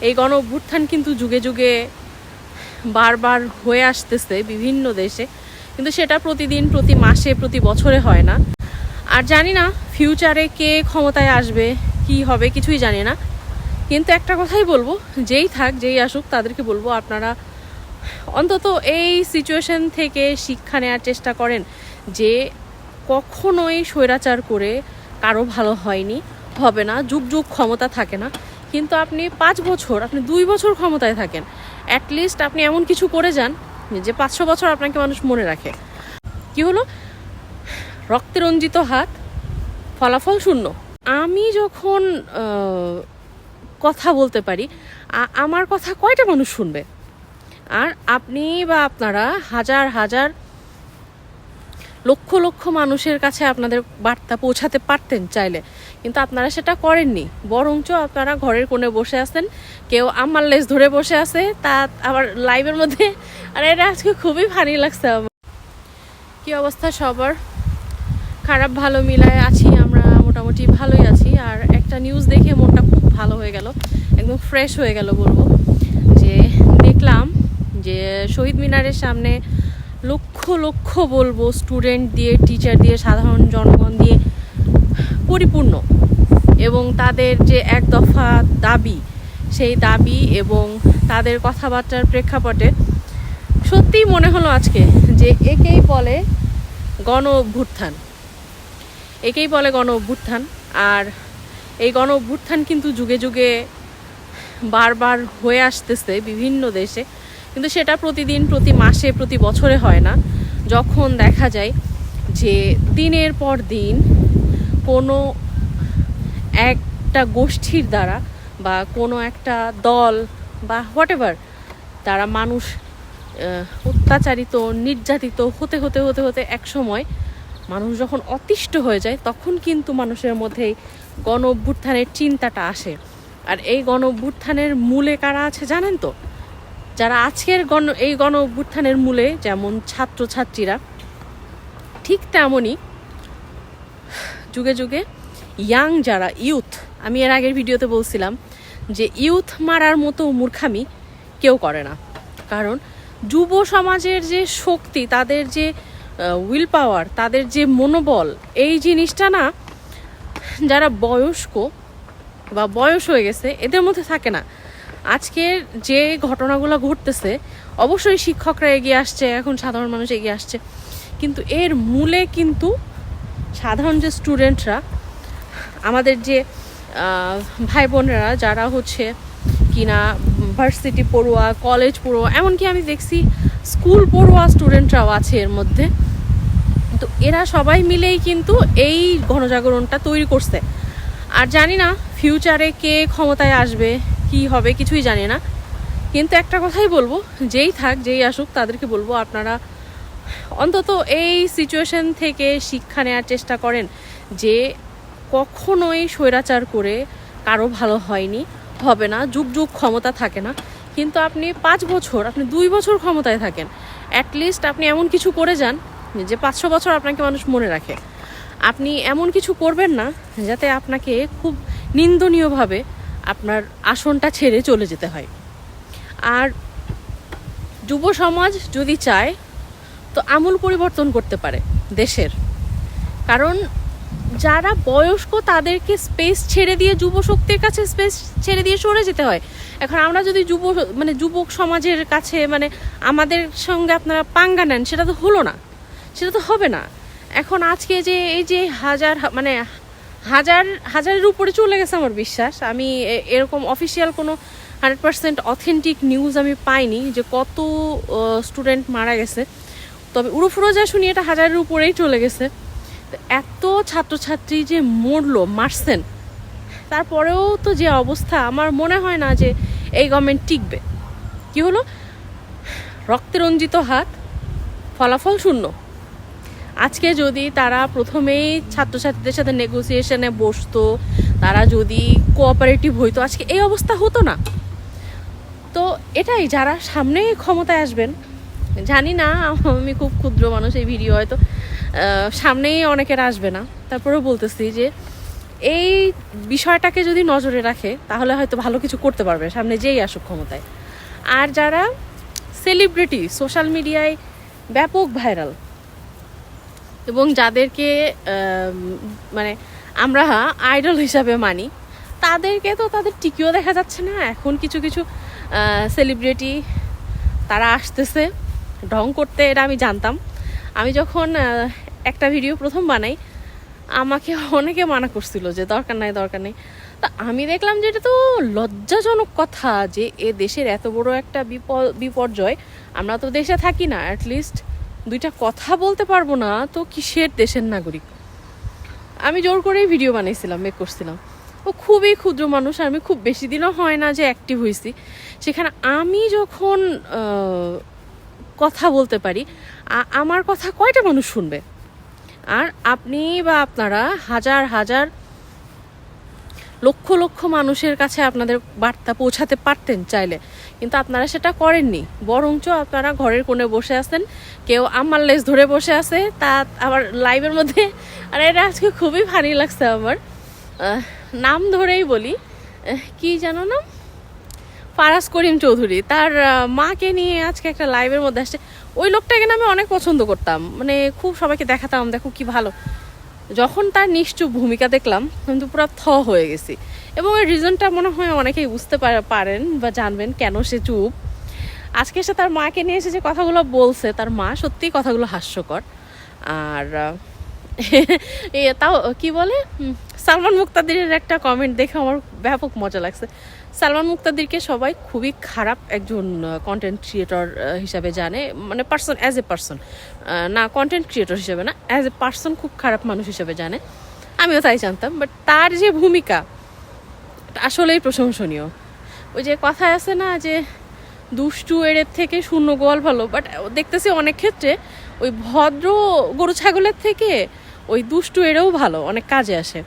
এই গণ অভ্যুত্থান কিন্তু যুগে যুগে বারবার হয়ে আসতেছে বিভিন্ন দেশে। কিন্তু সেটা প্রতিদিন, প্রতি মাসে, প্রতি বছরে হয় না। আর জানি না ফিউচারে কে ক্ষমতায় আসবে, কি হবে, কিছুই জানি না। কিন্তু একটা কথাই বলব, যেই থাক, যেই আসুক, তাদেরকে বলব, আপনারা অন্তত এই সিচুয়েশন থেকে শিক্ষা নেওয়ার চেষ্টা করেন যে কখনোই স্বৈরাচার করে কারও ভালো হয়নি, হবে না, যুগ যুগ ক্ষমতা থাকে না। কিন্তু আপনি পাঁচ বছর, আপনি দুই বছর ক্ষমতায় থাকেন। অ্যাটলিস্ট আপনি এমন কিছু করে যান যে পাঁচশো বছর আপনাকে মানুষ মনে রাখে। কি হলো? রক্তে রঞ্জিত হাত, ফলাফল শূন্য। আমি যখন কথা বলতে পারি আমার কথা কয়টা মানুষ শুনবে? আর আপনি বা আপনারা হাজার হাজার, লক্ষ লক্ষ মানুষের কাছে আপনাদের বার্তা পৌঁছাতে পারতেন চাইলে। কিন্তু আপনারা সেটা করেননি। বরঞ্চ আপনারা ঘরের কোণে বসে আছেন, কেউ আমার লেজ ধরে বসে আছে, তা আবার লাইভের মধ্যে। আর, এটা আজকে খুবই ভারী লাগছে আমার। কি অবস্থা সবার? খারাপ ভালো মিলায় আছি, আমরা মোটামুটি ভালোই আছি। আর একটা নিউজ দেখে মনটা খুব ভালো হয়ে গেল, একদম ফ্রেশ হয়ে গেল বলব। যে দেখলাম যে শহীদ মিনারের সামনে লক্ষ লক্ষ বলব স্টুডেন্ট দিয়ে টিচার দিয়ে, সাধারণ জনগণ দিয়ে পরিপূর্ণ। এবং তাদের যে এক দফা দাবি, সেই দাবি এবং তাদের কথাবার্তার প্রেক্ষাপটে সত্যিই মনে হলো আজকে যে একেই বলে গণ অভ্যুত্থান। একেই বলে গণ অভ্যুত্থান আর এই গণ অভ্যুত্থান কিন্তু যুগে যুগে বারবার হয়ে আসতেছে বিভিন্ন দেশে। কিন্তু সেটা প্রতিদিন, প্রতি মাসে, প্রতি বছরে হয় না। যখন দেখা যায় যে দিনের পর দিন কোনো একটা গোষ্ঠীর দ্বারা বা কোনো একটা দল বা হোয়াট তারা মানুষ অত্যাচারিত, নির্যাতিত হতে হতে হতে হতে এক সময় মানুষ যখন অতিষ্ঠ হয়ে যায়, তখন কিন্তু মানুষের মধ্যে গণ অভ্যুত্থানের চিন্তাটা আসে। আর এই গণ অভ্যুত্থানের মূলে কারা আছে জানেন তো? যারা আজকের গণ, এই গণ অভ্যুত্থানের মূলে যেমন ছাত্রছাত্রীরা, ঠিক তেমনই যুগে যুগে ইয়াং যারা ইউথ, আমি এর আগের ভিডিওতে বলছিলাম যে ইউথ মারার মতো মূর্খামি কেউ করে না। কারণ যুব সমাজের যে শক্তি, তাদের যে উইল পাওয়ার তাদের যে মনোবল, এই জিনিসটা না, যারা বয়স্ক বা বয়স হয়ে গেছে, এদের মধ্যে থাকে না। আজকের যে ঘটনাগুলো ঘটতেছে, অবশ্যই শিক্ষকরা এগিয়ে আসছে, এখন সাধারণ মানুষ এগিয়ে আসছে। কিন্তু এর মূলে কিন্তু সাধারণ যে স্টুডেন্টরা আমাদের যে ভাই বোনেরা যারা হচ্ছে কিনা ভার্সিটি পড়ুয়া, কলেজ পড়ুয়া, এমনকি আমি দেখছি স্কুল পড়ুয়া স্টুডেন্টরাও আছে এর মধ্যে। তো এরা সবাই মিলেই কিন্তু এই গণজাগরণটা তৈরি করছে। আর জানি না ফিউচারে কে ক্ষমতায় আসবে, কি হবে কিছুই জানি না। কিন্তু একটা কথাই বলব, যেই থাক, যেই আসুক, তাদেরকে বলব, আপনারা অন্তত এই সিচুয়েশন থেকে শিক্ষা নেওয়ার চেষ্টা করেন যে কখনোই স্বৈরাচার করে কারও ভালো হয়নি, হবে না, যুগ যুগ ক্ষমতা থাকে না। কিন্তু আপনি পাঁচ বছর, আপনি দুই বছর ক্ষমতায় থাকেন অ্যাটলিস্ট আপনি এমন কিছু করে যান যে পাঁচশো বছর আপনাকে মানুষ মনে রাখে। আপনি এমন কিছু করবেন না যাতে আপনাকে খুব নিন্দনীয়ভাবে আপনার আসনটা ছেড়ে চলে যেতে হয়। আর যুব সমাজ যদি চায়, তো আমূল পরিবর্তন করতে পারে দেশের। কারণ যারা বয়স্ক, তাদেরকে স্পেস ছেড়ে দিয়ে যুব শক্তির কাছে স্পেস ছেড়ে দিয়ে সরে যেতে হয়। এখন আমরা যদি যুব মানে যুবক সমাজের কাছে মানে আমাদের সঙ্গে আপনারা পাঙ্গা নেন, সেটা তো হলো না। সেটা তো হবে না। এখন আজকে যে, এই যে হাজার মানে হাজার, হাজারের উপরে চলে গেছে আমার বিশ্বাস। আমি এরকম অফিসিয়াল কোনো হান্ড্রেড পার্সেন্ট অথেন্টিক নিউজ আমি পাইনি যে কত স্টুডেন্ট মারা গেছে। তবে উড়োফুড়ো যা শুনি, এটা হাজারের উপরেই চলে গেছে। এত ছাত্রছাত্রী যে মরলো, মারছেন। তারপরেও তো যে অবস্থা, আমার মনে হয় না যে এই গভর্নমেন্ট টিকবে। কি হলো? রক্তে রঞ্জিত হাত, ফলাফল শূন্য। আজকে যদি তারা প্রথমেই ছাত্রছাত্রীদের সাথে নেগোসিয়েশনে বসতো, তারা যদি কোঅপারেটিভ হইতো, আজকে এই অবস্থা হতো না। তো এটাই, যারা সামনে ক্ষমতায় আসবেন, জানি না, আমি খুব ক্ষুদ্র মানুষ এই ভিডিও হয়তো। সামনেই অনেকের আসবে না। তারপরেও বলতেছি যে এই বিষয়টাকে যদি নজরে রাখে, তাহলে হয়তো ভালো কিছু করতে পারবে, সামনে যেই আসুক ক্ষমতায়। আর যারা সেলিব্রিটি সোশ্যাল মিডিয়ায় ব্যাপক ভাইরাল এবং যাদেরকে মানে আমরা আইডল হিসাবে মানি, তাদেরকে তো তাদের টিকিও দেখা যাচ্ছে না। এখন কিছু কিছু সেলিব্রিটি তারা আসতেছে, ঢং করতে, এটা আমি জানতাম। আমি যখন একটা ভিডিও প্রথম বানাই, আমাকে অনেকে মানা করছিল যে দরকার নাই, দরকার নেই। তা আমি দেখলাম যে এটা তো লজ্জাজনক কথা যে এ দেশের এত বড় একটা বিপদ বিপর্যয়, আমরা তো দেশে থাকি না অ্যাটলিস্ট দুইটা কথা বলতে পারব না, তো কিসের দেশের নাগরিক? আমি জোর করেই ভিডিও বানাইছিলাম মেক করছিলাম। ও খুবই ক্ষুদ্র মানুষ, আমি খুব বেশি দিনও হয় না যে অ্যাক্টিভ হয়েছি সেখানে আমি যখন কথা বলতে পারি আমার কথা কয়টা মানুষ শুনবে? আর আপনি বা আপনারা হাজার হাজার, লক্ষ লক্ষ মানুষের কাছে আপনাদের বার্তা পৌঁছাতে পারতেন চাইলে। কিন্তু আপনারা সেটা করেননি। বরঞ্চ আপনারা ঘরের কোণে বসে আছেন। কেউ আমার লেজ ধরে বসে আছে। তা আবার লাইভের মধ্যে আর, এটা আজকে খুবই ভারী লাগছে আমার। নাম ধরেই বলি। কি জানো নাম? ফারাজ করিম চৌধুরী। তার মাকে নিয়ে আজকে একটা লাইভের মধ্যে আসছে। ওই লোকটাকে আমি অনেক পছন্দ করতাম। মানে খুব সবাইকে দেখাতাম, দেখো কি ভালো। যখন তার নিশ্চুপ ভূমিকা দেখলাম কিন্তু পুরো থ হয়ে গেছি। এবং এর রিজনটা মনে হয় অনেকেই বুঝতে পার- পারেন বা জানবেন কেন সে চুপ। আজকে সে তার মাকে নিয়ে এসে যে কথাগুলো বলছে, তার মা সত্যিই কথাগুলো হাস্যকর। আর তাও কি বলে? সালমান মুক্তাদিরের একটা কমেন্ট দেখে আমার ব্যাপক মজা লাগছে। সালমান মুক্তাদিরকে সবাই খুবই খারাপ একজন কন্টেন্ট ক্রিয়েটর হিসাবে জানে মানে পার্সন অ্যাজ এ পার্সন না কন্টেন্ট ক্রিয়েটর হিসেবে না অ্যাজ এ পার্সন খুব খারাপ মানুষ হিসেবে জানে। আমিও তাই জানতাম বাট তার যে ভূমিকা আসলেই প্রশংসনীয়। ওই যে কথা আছে না যে, দুষ্টু এড়ের থেকে শূন্য গোয়াল ভালো বাট দেখতেছি অনেক ক্ষেত্রে ওই ভদ্র গরু ছাগলের থেকে ওই দুষ্টু এড়েও ভালো, অনেক কাজে আসে।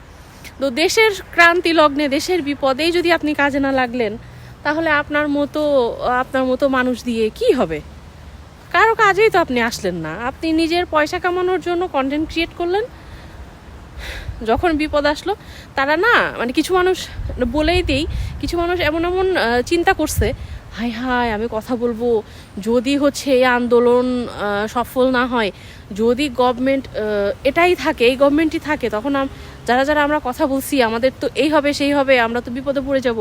তো দেশের ক্রান্তি লগ্নে, দেশের বিপদেই যদি আপনি কাজে না লাগলেন, তাহলে আপনার মতো আপনার মতো মানুষ দিয়ে কি হবে? কারও কাজেই তো আপনি আসলেন না। আপনি নিজের পয়সা কামানোর জন্য কন্টেন্ট ক্রিয়েট করলেন। যখন বিপদ আসলো, তারা না মানে কিছু মানুষ বলেই দেই কিছু মানুষ এমন এমন চিন্তা করছে হাই হাই, আমি কথা বলব। যদি হচ্ছে এই আন্দোলন সফল না হয়, যদি গভর্নমেন্ট এটাই থাকে, এই গভর্নমেন্টই থাকে, তখন যারা যারা আমরা কথা বলছি, আমাদের তো এই হবে, সেই হবে, আমরা তো বিপদে পড়ে যাব।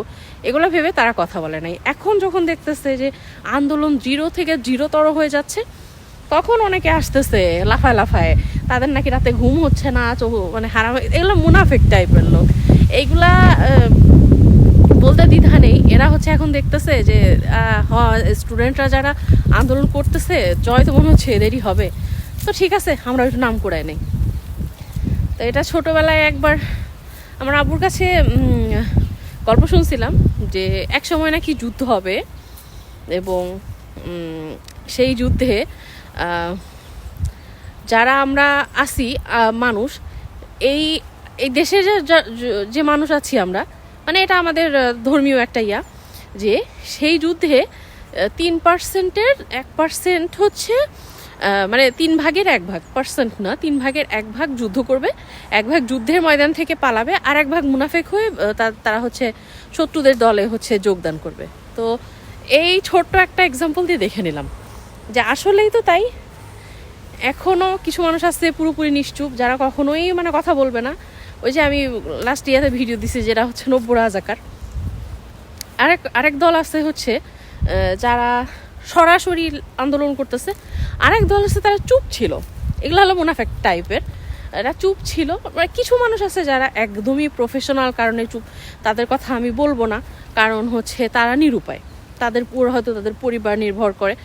এগুলো ভেবে তারা কথা বলে নাই। এখন যখন দেখতেছে যে আন্দোলন জিরো থেকে জিরোতর হয়ে যাচ্ছে, তখন অনেকে আসতেছে লাফায় লাফায়। তাদের নাকি রাতে ঘুম হচ্ছে না মানে হারাম এগুলো মুনাফেক টাইপের লোক। এইগুলা বলতে দ্বিধা নেই। এরা হচ্ছে এখন দেখতেছে যে স্টুডেন্টরা যারা আন্দোলন করতেছে, জয় তো মনে হচ্ছে এদেরই হবে। তো ঠিক আছে, আমরা একটু নাম করে নেই। তো এটা ছোটোবেলায় একবার আমার আব্বুর কাছে গল্প শুনছিলাম যে, এক সময় নাকি যুদ্ধ হবে এবং সেই যুদ্ধে যারা আমরা আসি মানুষ, এই এই দেশে যে- যে মানুষ আছি আমরা মানে এটা আমাদের ধর্মীয় একটা ইয়া, যে সেই যুদ্ধে তিন পার্সেন্টের এক পার্সেন্ট হচ্ছে মানে তিন ভাগের এক ভাগ, পার্সেন্ট না, তিন ভাগের এক ভাগ যুদ্ধ করবে, এক ভাগ যুদ্ধের ময়দান থেকে পালাবে, আর এক ভাগ মুনাফেক হয়ে তারা হচ্ছে শত্রুদের দলে হচ্ছে যোগদান করবে। তো এই ছোট্ট একটা এক্সাম্পল দিয়ে দেখে নিলাম, যে আসলেই তো তাই এখনও কিছু মানুষ আছে পুরোপুরি নিশ্চুপ, যারা কখনোই মানে কথা বলবে না ওই যে আমি লাস্ট ইয়াতে ভিডিও দিছি যেটা হচ্ছে নব্বই রাজাকার। আরেক আরেক দল আছে হচ্ছে যারা সরাসরি আন্দোলন করতেছে, আরেক দল আছে তারা চুপ ছিল। এগুলো হলো মুনাফেক টাইপের এরা। চুপ ছিল। মানে কিছু মানুষ আছে যারা একদমই প্রফেশনাল কারণে চুপ। তাদের কথা আমি বলব না, কারণ হচ্ছে তারা নিরুপায়। তাদের পুরো হয়তো তাদের পরিবার নির্ভর করে।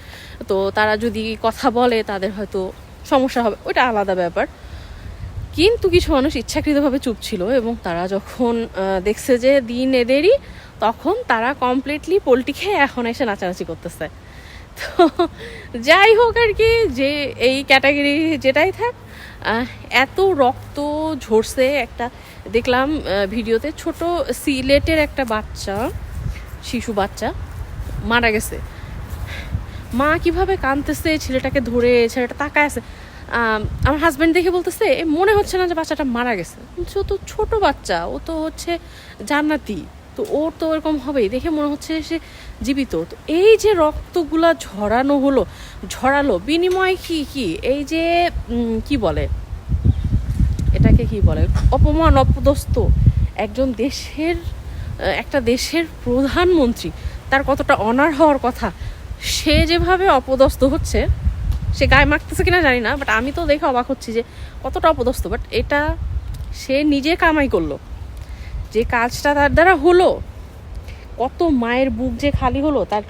তো তারা যদি কথা বলে তাদের হয়তো সমস্যা হবে। ওইটা আলাদা ব্যাপার। কিন্তু কিছু মানুষ ইচ্ছাকৃতভাবে চুপ ছিল এবং তারা যখন দেখছে যে দিন এদেরই, তখন তারা কমপ্লিটলি পোলট্রি খেয়ে এখন এসে নাচানাচি করতেছে। তো যাই হোক আর কি, যে এই ক্যাটাগরি যেটাই থাক এত রক্ত ঝরছে একটা, দেখলাম ভিডিওতে ছোট সিলেটের একটা বাচ্চা, শিশু বাচ্চা, মারা গেছে। মা কীভাবে কাঁদতেছে, ছেলেটাকে ধরে, ছেলেটা তাকায় আছে। আমার হাজব্যান্ড দেখে বলতেছে "এ, মনে হচ্ছে না যে বাচ্চাটা মারা গেছে। ও তো ছোট বাচ্চা ও তো হচ্ছে জান্নাতি। তো ওর তো এরকম হবেই দেখে মনে হচ্ছে সে জীবিত। তো এই যে রক্তগুলা ঝরানো হলো ঝরালো বিনিময় কি কি? এই যে কি বলে? এটাকে কি বলে? অপমান অপদস্ত একজন দেশের একটা দেশের প্রধানমন্ত্রী তার কতটা অনার হওয়ার কথা সে যেভাবে অপদস্থ হচ্ছে সে গায়ে মাখতেছে কিনা জানি না বাট আমি তো দেখে অবাক হচ্ছি যে কতটা অপদস্থ। বাট এটা সে নিজে কামাই করল। যে কাজটা তার দ্বারা হলো, কত মায়ের বুক যে খালি হলো, তার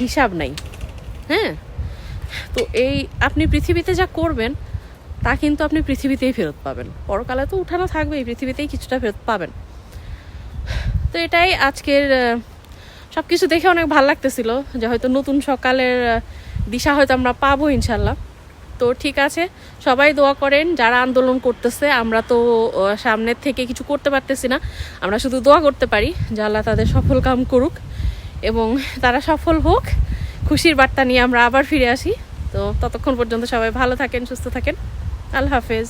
হিসাব নাই। হ্যাঁ? তো এই আপনি পৃথিবীতে যা করবেন, তা কিন্তু আপনি পৃথিবীতেই ফেরত পাবেন। পরকালে তো উঠানো থাকবে এই পৃথিবীতেই কিছুটা ফেরত পাবেন। তো এটাই আজকের সব কিছু দেখে অনেক ভালো লাগতেছিল যে হয়তো নতুন সকালের দিশা হয়তো আমরা পাবো ইনশাল্লাহ। তো ঠিক আছে, সবাই দোয়া করেন, যারা আন্দোলন করতেছে, আমরা তো সামনের থেকে কিছু করতে পারতেছি না। আমরা শুধু দোয়া করতে পারি, যে আল্লাহ তাদের সফল কাম করুক এবং তারা সফল হোক। খুশির বার্তা নিয়ে আমরা আবার ফিরে আসি। তো ততক্ষণ পর্যন্ত সবাই ভালো থাকেন, সুস্থ থাকেন। আল্লাহ হাফেজ।